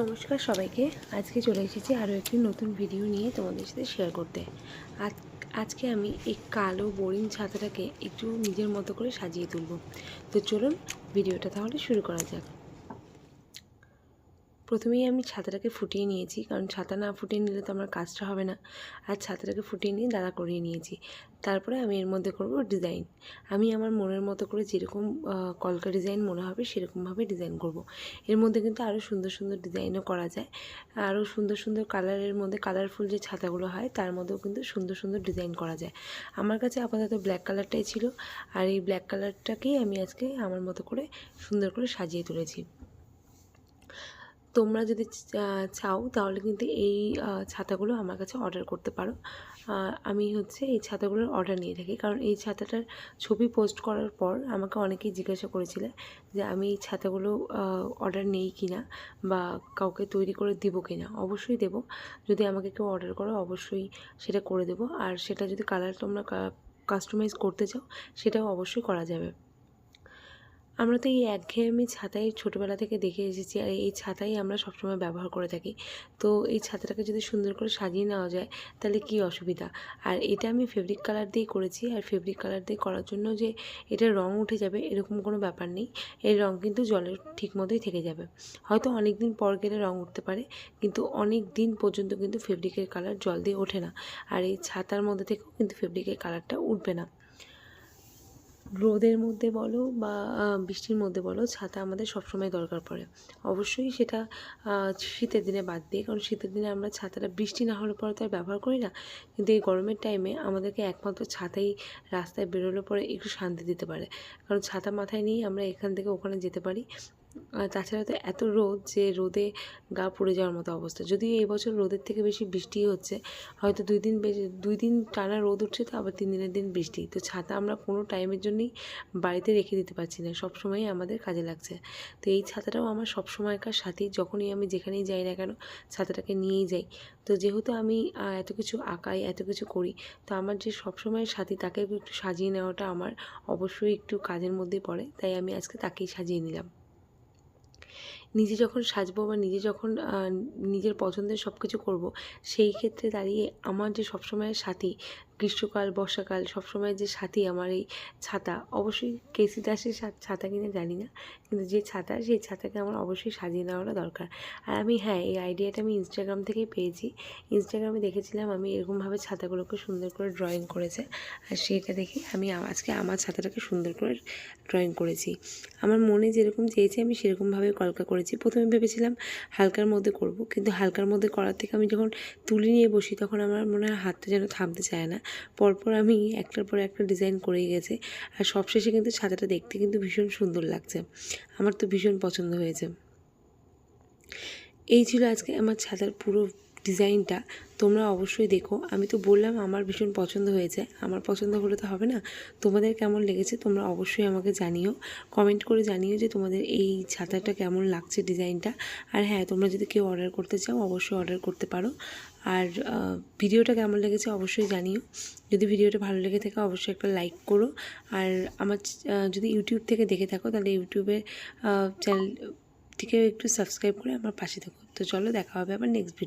নমস্কার সবাইকে। আজকে চলে এসেছি আরও একটি নতুন ভিডিও নিয়ে তোমাদের সাথে শেয়ার করতে। আজ, আজকে আমি এই কালো বোরিং ছাতাটাকে একটু নিজের মতো করে সাজিয়ে তুলব। তো চলুন ভিডিওটা তাহলে শুরু করা যাক। প্রথমেই আমি ছাতাটাকে ফুটিয়ে নিয়েছি। কারণ ছাতা না ফুটিয়ে নিলে তো আমার কাজটা হবে না। আর ছাতাটাকে ফুটিয়ে নিয়ে দাঁড়া করিয়ে নিয়েছি। তারপরে আমি এর মধ্যে করব ডিজাইন। আমি আমার মনের মতো করে যেরকম কলকা ডিজাইন মনে হবে সেরকমভাবে ডিজাইন করব। এর মধ্যে কিন্তু আরও সুন্দর সুন্দর ডিজাইনও করা যায়। আরও সুন্দর সুন্দর কালারের মধ্যে কালারফুল যে ছাতাগুলো হয়, তার মধ্যেও কিন্তু সুন্দর সুন্দর ডিজাইন করা যায়। আমার কাছে আপাতত ব্ল্যাক কালারটাই ছিল। আর এই ব্ল্যাক কালারটাকেই আমি আজকে আমার মতো করে সুন্দর করে সাজিয়ে তুলেছি। তোমরা যদি চাও তাহলে কিন্তু এই ছাতাগুলো আমার কাছে অর্ডার করতে পারো। আমি হচ্ছে এই ছাতাগুলোর অর্ডার নিয়ে থাকি। কারণ এই ছাতাটার ছবি পোস্ট করার পর আমাকে অনেকেই জিজ্ঞাসা করেছিলে যে আমি এই ছাতাগুলো অর্ডার নেই কি না বা কাউকে তৈরি করে দিব কি না অবশ্যই দেবো। যদি আমাকে কেউ অর্ডার করো অবশ্যই সেটা করে দেবো। আর সেটা যদি কালার তোমরা কাস্টমাইজ করতে চাও সেটাও অবশ্যই করা যাবে। আমরা তো এই একঘেয়েমি ছাতাই ছোটোবেলা থেকে দেখে এসেছি আর এই ছাতাই আমরা সবসময় ব্যবহার করে থাকি। তো এই ছাতাটাকে যদি সুন্দর করে সাজিয়ে নেওয়া যায়, তাহলে কি অসুবিধা? আর এটা আমি ফেব্রিক কালার দিয়েই করেছি আর ফেব্রিক কালার দিয়ে করার জন্য যে এটা রং উঠে যাবে, এরকম কোনো ব্যাপার নেই। এর রং কিন্তু জলের ঠিক মতোই থেকে যাবে। হয়তো অনেক দিন পর গেলে রং উঠতে পারে, কিন্তু অনেক দিন পর্যন্ত কিন্তু ফেব্রিকের কালার জল দিয়ে ওঠে না। আর এই ছাতার মধ্যে থেকেও কিন্তু ফেব্রিকের কালারটা উঠবে না। রোদের মধ্যে বলো বা বৃষ্টির মধ্যে বলো, ছাতা আমাদের সবসময় দরকার পড়ে। অবশ্যই সেটা শীতের দিনে বাদ দিয়ে, কারণ শীতের দিনে আমরা ছাতাটা বৃষ্টি না হলে পরে তো আর ব্যবহার করি না। কিন্তু এই গরমের টাইমে আমাদেরকে একমাত্র ছাতাই রাস্তায় বেরোলে পরে একটু শান্তি দিতে পারে। কারণ ছাতা মাথায় নিয়েই আমরা এখান থেকে ওখানে যেতে পারি। তাছাড়া তো এত রোদ যে রোদে গা পুড়ে যাওয়ার মতো অবস্থা। যদিও এই বছর রোদের থেকে বেশি বৃষ্টি হচ্ছে, হয়তো দুই দিন দুই দিন টানা রোদ উঠছে তো, আবার তিন দিনের দিন বৃষ্টি। তো ছাতা আমরা কোনো টাইমের জন্যই বাড়িতে রেখে দিতে পারছি না সব সময়ই আমাদের কাজে লাগছে। তো এই ছাতাটাও আমার সব সময়কার সাথী, যখনই আমি যেখানেই যাই না কেন, ছাতাটাকে নিয়েই যাই। তো যেহেতু আমি এত কিছু আঁকাই, এত কিছু করি, তো আমার যে সবসময় সাথী, তাকে একটু সাজিয়ে নেওয়াটা আমার অবশ্যই একটু কাজের মধ্যে পড়ে, তাই আমি আজকে তাকেই সাজিয়ে নিলাম। নিজে যখন সাজবো বা নিজে যখন নিজের পছন্দের সব কিছু করব, সেই ক্ষেত্রে দাঁড়িয়ে আমার যে সবসময়ের সাথী গ্রীষ্মকাল, বর্ষাকাল, সবসময় যে সাথী আমার এই ছাতা, অবশ্যই কেসি দাসের ছাতা কিনে জানি না, কিন্তু যে ছাতা, সেই ছাতাকে আমার অবশ্যই সাজিয়ে নেওয়াটা দরকার। আর আমি হ্যাঁ এই আইডিয়াটা আমি ইনস্টাগ্রাম থেকেই পেয়েছি। ইনস্টাগ্রামে দেখেছিলাম আমি এরকমভাবে ছাতাগুলোকে সুন্দর করে ড্রয়িং করেছে, আর সেটা দেখে আমি আজকে আমার ছাতাটাকে সুন্দর করে ড্রয়িং করেছি। আমার মনে যেরকম চেয়েছে আমি সেরকমভাবে কলকা করেছি। প্রথমে ভেবেছিলাম হালকার মধ্যে করব, কিন্তু হালকার মধ্যে করার থেকে আমি যখন তুলি নিয়ে বসি, তখন আমার মনে হয় হাতটা যেন থামতে চায় না। পরপর আমি একটার পর একটা ডিজাইন করেই গেছে। আর সবশেষে কিন্তু ছাতাটা দেখতে কিন্তু ভীষণ সুন্দর লাগছে। আমার তো ভীষণ পছন্দ হয়েছে। এই ছিল আজকে আমার ছাতার পুরো ডিজাইনটা তোমরা অবশ্যই দেখো। আমি তো বললাম আমার ভীষণ পছন্দ হয়েছে। আমার পছন্দ হলে তো হবে না। তোমাদের কেমন লেগেছে তোমরা অবশ্যই আমাকে জানিও। কমেন্ট করে জানিও যে তোমাদের এই ছাতাটা কেমন লাগছে ডিজাইনটা। আর হ্যাঁ তোমরা যদি কেউ অর্ডার করতে চাও, অবশ্যই অর্ডার করতে পারো। আর ভিডিওটা কেমন লেগেছে অবশ্যই জানিও। যদি ভিডিওটা ভালো লেগে থাকে, অবশ্যই একটা লাইক করো। আর আমার যদি ইউটিউব থেকে দেখে থাকো, তাহলে ইউটিউবের চ্যানেল থেকে একটু সাবস্ক্রাইব করে আমার পাশে থাকো। তো চলো, দেখা হবে আবার নেক্সট ভিডিও